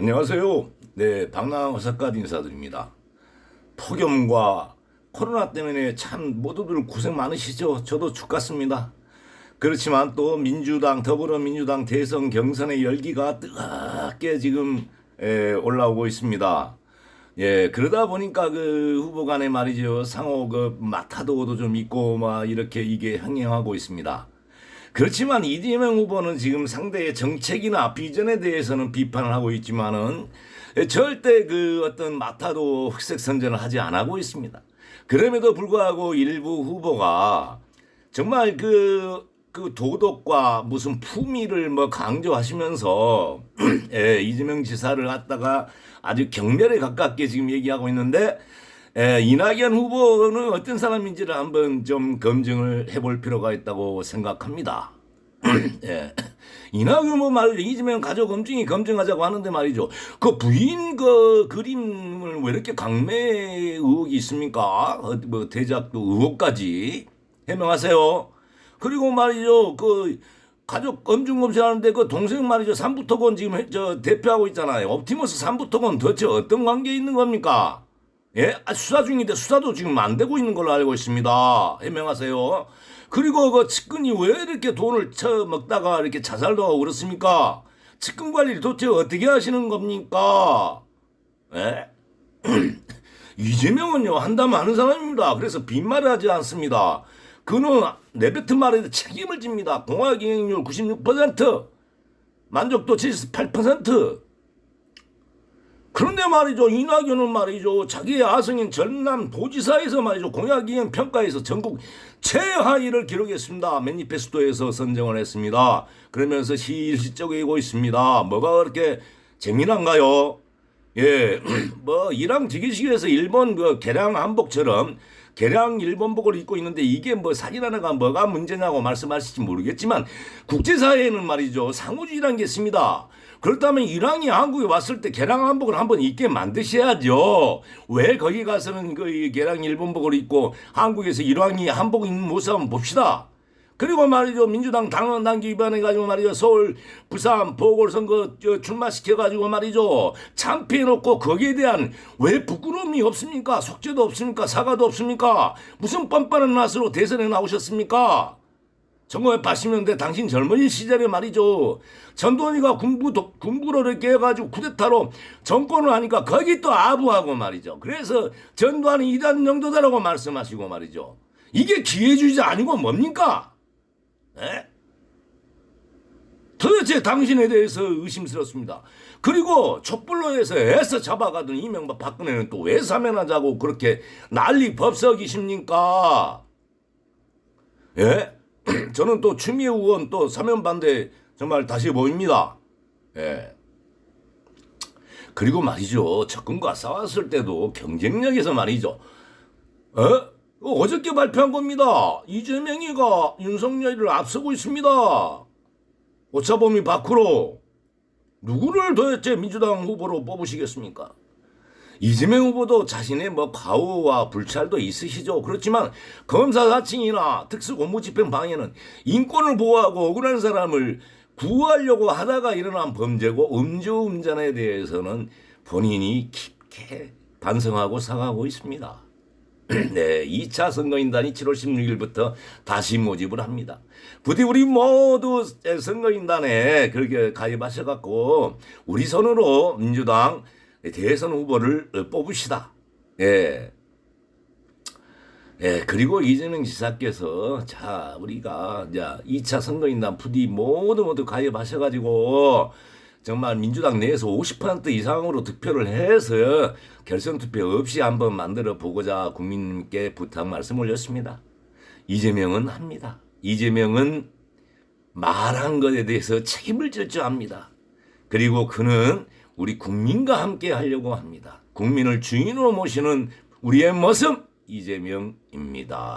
안녕하세요. 네, 박나화사과 인사드립니다. 폭염과 코로나 때문에 참 모두들 고생 많으시죠? 저도 죽겠습니다. 그렇지만 또 민주당, 더불어민주당 대선 경선의 열기가 뜨겁게 지금 에, 올라오고 있습니다. 예, 그러다 보니까 그 후보 간에 말이죠. 상호 그 마타도도 좀 있고 막 이렇게 이게 흥행하고 있습니다. 그렇지만 이재명 후보는 지금 상대의 정책이나 비전에 대해서는 비판을 하고 있지만은 절대 그 어떤 마타도 흑색 선전을 하지 안 하고 있습니다. 그럼에도 불구하고 일부 후보가 정말 그, 그 도덕과 무슨 품위를 뭐 강조하시면서 예, 이재명 지사를 갖다가 아주 경멸에 가깝게 지금 얘기하고 있는데 예, 이낙연 후보는 어떤 사람인지를 한번 좀 검증을 해볼 필요가 있다고 생각합니다. 예. 이낙연 후보 말이죠. 이재명 가족 검증이 검증하자고 하는데 말이죠. 그 부인 그 그림을 왜 이렇게 강매 의혹이 있습니까? 어, 뭐 대작도 의혹까지 해명하세요. 그리고 말이죠. 그 가족 검증 검증하는데 그 동생 말이죠. 삼부토건 지금 해- 저 대표하고 있잖아요. 옵티머스 삼부토건 도대체 어떤 관계에 있는 겁니까? 예? 아, 수사 중인데 수사도 지금 안 되고 있는 걸로 알고 있습니다. 해명하세요. 그리고 그 측근이 왜 이렇게 돈을 쳐먹다가 이렇게 자살도 하고 그렇습니까? 측근 관리를 도대체 어떻게 하시는 겁니까? 예? 이재명은요, 한다면 하는 사람입니다. 그래서 빈말을 하지 않습니다. 그는 내뱉은 말에 책임을 집니다. 공화기행률 96%, 만족도 78%, 그런데 말이죠 이낙연은 말이죠 자기의 아성인 전남 도지사에서 말이죠 공약이행 평가에서 전국 최하위를 기록했습니다. 매니페스토에서 선정을 했습니다. 그러면서 실질적이고 있습니다. 뭐가 그렇게 재미난가요? 예 뭐 이랑 지기식에서 일본 그 개량 한복처럼 개량 일본복을 입고 있는데 이게 뭐 하나가 뭐가 문제냐고 말씀하실지 모르겠지만 국제사회에는 말이죠 상호주의라는 게 있습니다. 그렇다면 이랑이 한국에 왔을 때 개량 한복을 한번 입게 만드셔야죠. 왜 거기 가서는 그이 개량 일본복을 입고 한국에서 이랑이 한복 입는 모습 한번 봅시다. 그리고 말이죠 민주당 당원 당규 위반해 가지고 말이죠 서울 부산 보궐선거 저 출마시켜 가지고 말이죠 참패해 놓고 거기에 대한 왜 부끄러움이 없습니까 속죄도 없습니까 사과도 없습니까 무슨 뻔뻔한 맛으로 대선에 나오셨습니까 1980년대 당신 젊은 시절에 말이죠. 전두환이가 군부, 독- 군부를 이렇게 해가지고 쿠데타로 정권을 하니까 거기 또 아부하고 말이죠. 그래서 전두환이 이단 정도다라고 말씀하시고 말이죠. 이게 기회주의자 아니고 뭡니까? 에? 도대체 당신에 대해서 의심스럽습니다. 그리고 촛불로 해서 애써 잡아가던 이명박 박근혜는 또 왜 사면하자고 그렇게 난리 법석이십니까? 예? 저는 또 추미애 의원 또 사면 반대 정말 다시 보입니다. 예. 그리고 말이죠. 접근과 싸웠을 때도 경쟁력에서 말이죠. 어? 어저께 발표한 겁니다. 이재명이가 윤석열을 앞서고 있습니다. 오차범위 밖으로 누구를 도대체 민주당 후보로 뽑으시겠습니까? 이재명 후보도 자신의 뭐 과오와 불찰도 있으시죠. 그렇지만 검사 사칭이나 특수고무집행 방해는 인권을 보호하고 억울한 사람을 구하려고 하다가 일어난 범죄고 음주운전에 대해서는 본인이 깊게 반성하고 사과하고 있습니다. 네, 2차 선거인단이 7월 16일부터 다시 모집을 합니다. 부디 우리 모두 선거인단에 그렇게 가입하셔갖고 우리 손으로 민주당 대선 후보를 뽑으시다. 예. 예, 그리고 이재명 지사께서 자, 우리가 이제 2차 선거인단 부디 모두 모두 가입하셔 가지고 정말 민주당 내에서 50% 이상으로 득표를 해서 결선 투표 없이 한번 만들어 보고자 국민께 부탁 말씀 올렸습니다. 이재명은 합니다. 이재명은 말한 것에 대해서 책임을 질 줄 압니다. 그리고 그는 우리 국민과 함께 하려고 합니다. 국민을 주인으로 모시는 우리의 모습 이재명입니다.